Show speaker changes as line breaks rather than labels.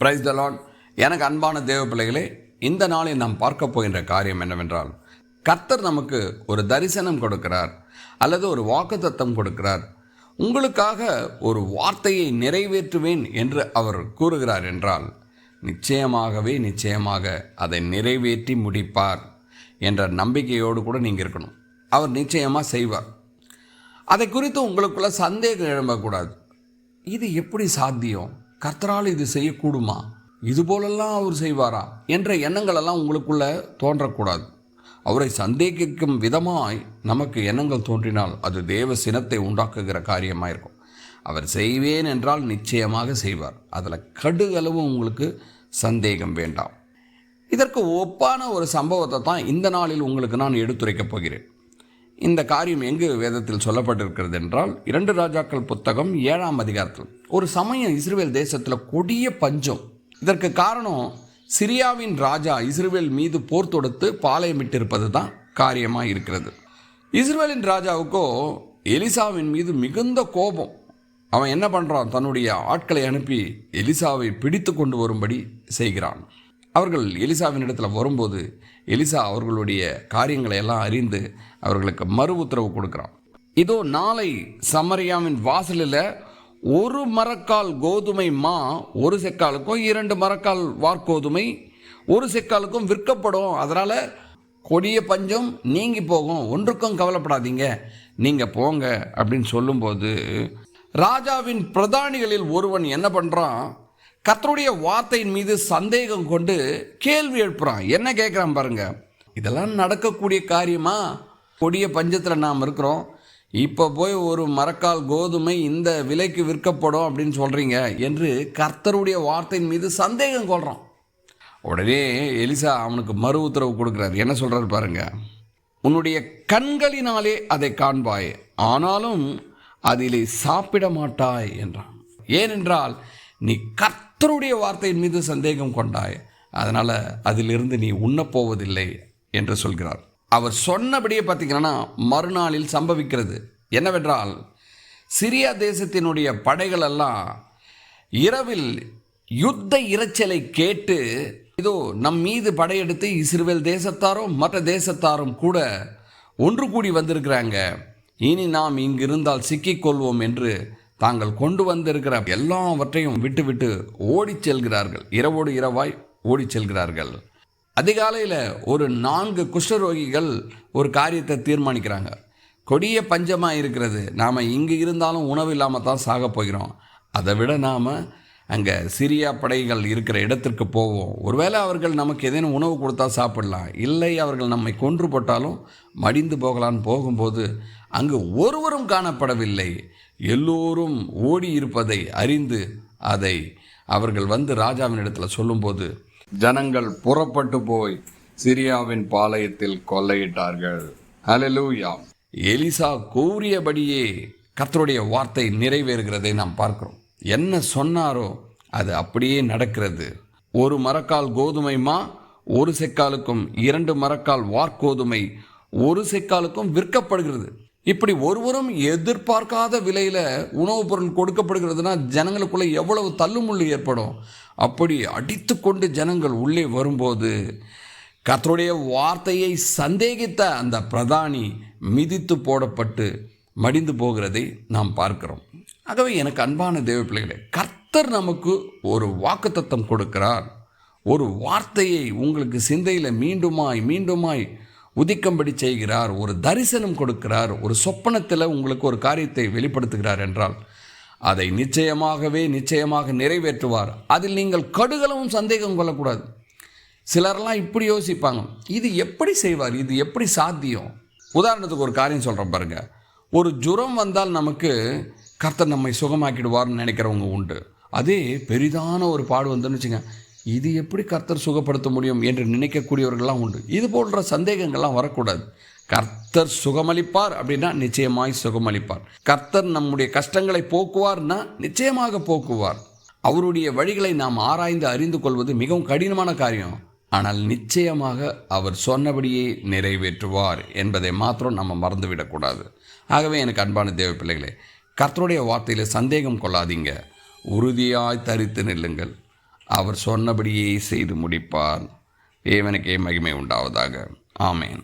Praise the lot எனக்கு அன்பான தேவ பிள்ளைகளே இந்த நாளில் நாம் பார்க்க போகின்ற காரியம் என்னவென்றால் கர்த்தர் நமக்கு ஒரு தரிசனம் கொடுக்கிறார் அல்லது ஒரு வாக்குத்தத்தம் கொடுக்கிறார். உங்களுக்காக ஒரு வார்த்தையை நிறைவேற்றுவேன் என்று அவர் கூறுகிறார் என்றால் நிச்சயமாகவே நிச்சயமாக அதை நிறைவேற்றி முடிப்பார் என்ற நம்பிக்கையோடு கூட நீங்கள் இருக்கணும். அவர் நிச்சயமாக செய்வார். அதை குறித்து உங்களுக்குள்ள சந்தேகம் எழும்பக்கூடாது. இது எப்படி சாத்தியம்? கர்த்தரால் இது செய்யக்கூடுமா? இது போலெல்லாம் அவர் செய்வாரா? என்ற எண்ணங்களெல்லாம் உங்களுக்குள்ள தோன்றக்கூடாது. அவரை சந்தேகிக்கும் விதமாய் நமக்கு எண்ணங்கள் தோன்றினால் அது தேவ சினத்தை உண்டாக்குகிற காரியமாக இருக்கும் அவர் செய்வேன் என்றால் நிச்சயமாக செய்வார். அதில் கடுகளவு உங்களுக்கு சந்தேகம் வேண்டாம். இதற்கு ஒப்பான ஒரு சம்பவத்தை தான் இந்த நாளில் உங்களுக்கு நான் எடுத்துரைக்கப் போகிறேன். இந்த காரியம் எங்கு வேதத்தில் சொல்லப்பட்டிருக்கிறது என்றால் இரண்டு ராஜாக்கள் புத்தகம் ஏழாம் அதிகாரத்தில். ஒரு சமயம் இஸ்ரேல் தேசத்தில் கொடிய பஞ்சம். இதற்கு காரணம் சிரியாவின் ராஜா இஸ்ரேல் மீது போர் தொடுத்து பாளையமிட்டிருப்பது தான் காரியமாக இருக்கிறது. இஸ்ரேலின் ராஜாவுக்கோ எலிசாவின் மீது மிகுந்த கோபம். அவன் என்ன பண்ணுறான் தன்னுடைய ஆட்களை அனுப்பி எலிசாவை பிடித்து கொண்டு வரும்படி செய்கிறான். அவர்கள் எலிசாவின் இடத்துல வரும்போது எலிசா அவர்களுடைய காரியங்களை எல்லாம் அறிந்து அவர்களுக்கு மறு உத்தரவு கொடுக்குறான். இதோ நாளை சமரியாவின் வாசலில் ஒரு மரக்கால் கோதுமை மா ஒரு செக்காலுக்கும் இரண்டு மரக்கால் வார்கோதுமை ஒரு செக்காலுக்கும் விற்கப்படும். அதனால் கொடிய பஞ்சம் நீங்கி போகும். ஒன்றுக்கும் கவலைப்படாதீங்க. நீங்கள் போங்க அப்படின்னு சொல்லும்போது ராஜாவின் பிரதானிகளில் ஒருவன் என்ன பண்ணுறான் கர்த்தருடைய வார்த்தையின் மீது சந்தேகம் கொண்டு கேள்வி எழுப்புறான். என்ன கேட்குறான் பாருங்க. இதெல்லாம் நடக்கக்கூடிய காரியமா? கொடிய பஞ்சத்தில் நாம் இருக்கிறோம். இப்போ போய் ஒரு மரக்கால் கோதுமை இந்த விலைக்கு விற்கப்படும் அப்படின்னு சொல்கிறீங்க என்று கர்த்தருடைய வார்த்தையின் மீது சந்தேகம் கொள்கிறான் உடனே எலிசா அவனுக்கு மறு உத்தரவு கொடுக்குறாரு. என்ன சொல்கிறாரு பாருங்க. உன்னுடைய கண்களினாலே அதை காண்பாய். ஆனாலும் அதிலே சாப்பிட மாட்டாய் என்றான். ஏனென்றால் நீ கர்த்தருடைய வார்த்தையின் மீது சந்தேகம் கொண்டாய். அதனால் அதிலிருந்து நீ உண்ணப்போவதில்லை என்று சொல்கிறார். அவர் சொன்னபடியே பார்த்தீங்கன்னா மறுநாளில் சம்பவிக்கிறது. என்னவென்றால் சிரியா தேசத்தினுடைய படைகள் எல்லாம் இரவில் யுத்த இரைச்சலை கேட்டு இதோ நம் மீது படையெடுத்து இஸ்ரேல் தேசத்தாரும் மற்ற தேசத்தாரும் கூட ஒன்று கூடி வந்திருக்கிறாங்க. இனி நாம் இங்கு இருந்தால் சிக்கிக்கொள்வோம் என்று தாங்கள் கொண்டு வந்திருக்கிற எல்லாவற்றையும் விட்டுவிட்டு ஓடிச் செல்கிறார்கள். இரவோடு இரவாய் ஓடிச் செல்கிறார்கள். அதிகாலையில் ஒரு நான்கு குஷ்டரோகிகள் ஒரு காரியத்தை தீர்மானிக்கிறாங்க. கொடிய பஞ்சமாக இருக்கிறது. நாம் இங்கே இருந்தாலும் உணவு இல்லாமல் தான் சாக போகிறோம். அதை விட நாம் அங்கே சிரியா படைகள் இருக்கிற இடத்திற்கு போவோம். ஒருவேளை அவர்கள் நமக்கு ஏதேனும் உணவு கொடுத்தா சாப்பிடலாம். இல்லை அவர்கள் நம்மை கொன்று போட்டாலும் மடிந்து போகலான்னு போகும்போது அங்கு ஒருவரும் காணப்படவில்லை. எல்லோரும் ஓடி இருப்பதை அறிந்து அதை அவர்கள் வந்து ராஜாவின் இடத்துல சொல்லும்போது ஜனங்கள் புறப்பட்டு போய் சிரியாவின் பாளையத்தில் கொள்ளையிட்டார்கள். ஹalleluya எலிசா கூறியபடியே கத்தருடைய வார்த்தை நிறைவேறுகிறதை நாம் பார்க்கிறோம். என்ன சொன்னாரோ அது அப்படியே நடக்கிறது. ஒரு மரக்கால் கோதுமை மா ஒரு செக்காலுக்கும் இரண்டு மரக்கால் வார்கோதுமை ஒரு செக்காலுக்கும் விற்கப்படுகிறது. இப்படி ஒருவரும் எதிர்பார்க்காத விலையில் உணவுப் பொருள் கொடுக்கப்படுகிறதுனா ஜனங்களுக்குள்ள எவ்வளவு தள்ளுமுள்ளு ஏற்படும்? அப்படி அடித்துக்கொண்டு ஜனங்கள் உள்ளே வரும்போது கர்த்தருடைய வார்த்தையை சந்தேகித்த அந்த பிரதானி மிதித்து போடப்பட்டு மடிந்து போகிறதை நாம் பார்க்கிறோம். ஆகவே எனக்கு அன்பான தேவ பிள்ளைகளே கர்த்தர் நமக்கு ஒரு வாக்குத்தத்தம் கொடுக்கிறார். ஒரு வார்த்தையை உங்களுக்கு சிந்தையில் மீண்டுமாய் மீண்டுமாய் உதிக்கும்படி செய்கிறார் ஒரு தரிசனம் கொடுக்கிறார் ஒரு சொப்பனத்தில் உங்களுக்கு ஒரு காரியத்தை வெளிப்படுத்துகிறார் என்றால் அதை நிச்சயமாகவே நிச்சயமாக நிறைவேற்றுவார். அதில் நீங்கள் கடுகளவும் சந்தேகம் கொள்ளக்கூடாது. சிலரெல்லாம் இப்படி யோசிப்பாங்க. இது எப்படி செய்வார்? இது எப்படி சாத்தியம்? உதாரணத்துக்கு ஒரு காரியம் சொல்கிறேன் பாருங்க. ஒரு ஜுரம் வந்தால் நமக்கு கர்த்தர் நம்மை சுகமாக்கிடுவார்னு நினைக்கிறவங்க உண்டு. அதே பெரிதான ஒரு பாடு வந்துன்னு வச்சுங்க இது எப்படி கர்த்தர் சுகப்படுத்த முடியும் என்று நினைக்கக்கூடியவர்கள்லாம் உண்டு. இது போன்ற சந்தேகங்கள்லாம் வரக்கூடாது. கர்த்தர் சுகமளிப்பார் அப்படின்னா நிச்சயமாய் சுகமளிப்பார். கர்த்தர் நம்முடைய கஷ்டங்களை போக்குவார்னா நிச்சயமாக போக்குவார். அவருடைய வழிகளை நாம் ஆராய்ந்து அறிந்து கொள்வது மிகவும் கடினமான காரியம். ஆனால் நிச்சயமாக அவர் சொன்னபடியே நிறைவேற்றுவார் என்பதை மாத்திரம் நம்ம மறந்துவிடக்கூடாது. ஆகவே எனக்கு அன்பான தேவ பிள்ளைகளே கர்த்தருடைய வார்த்தையில் சந்தேகம் கொள்ளாதீங்க. உறுதியாய் தரித்து நில்லுங்கள். அவர் சொன்னபடியே செய்து முடிப்பார். தேவனுக்கே மகிமை உண்டாவதாக. ஆமேன்.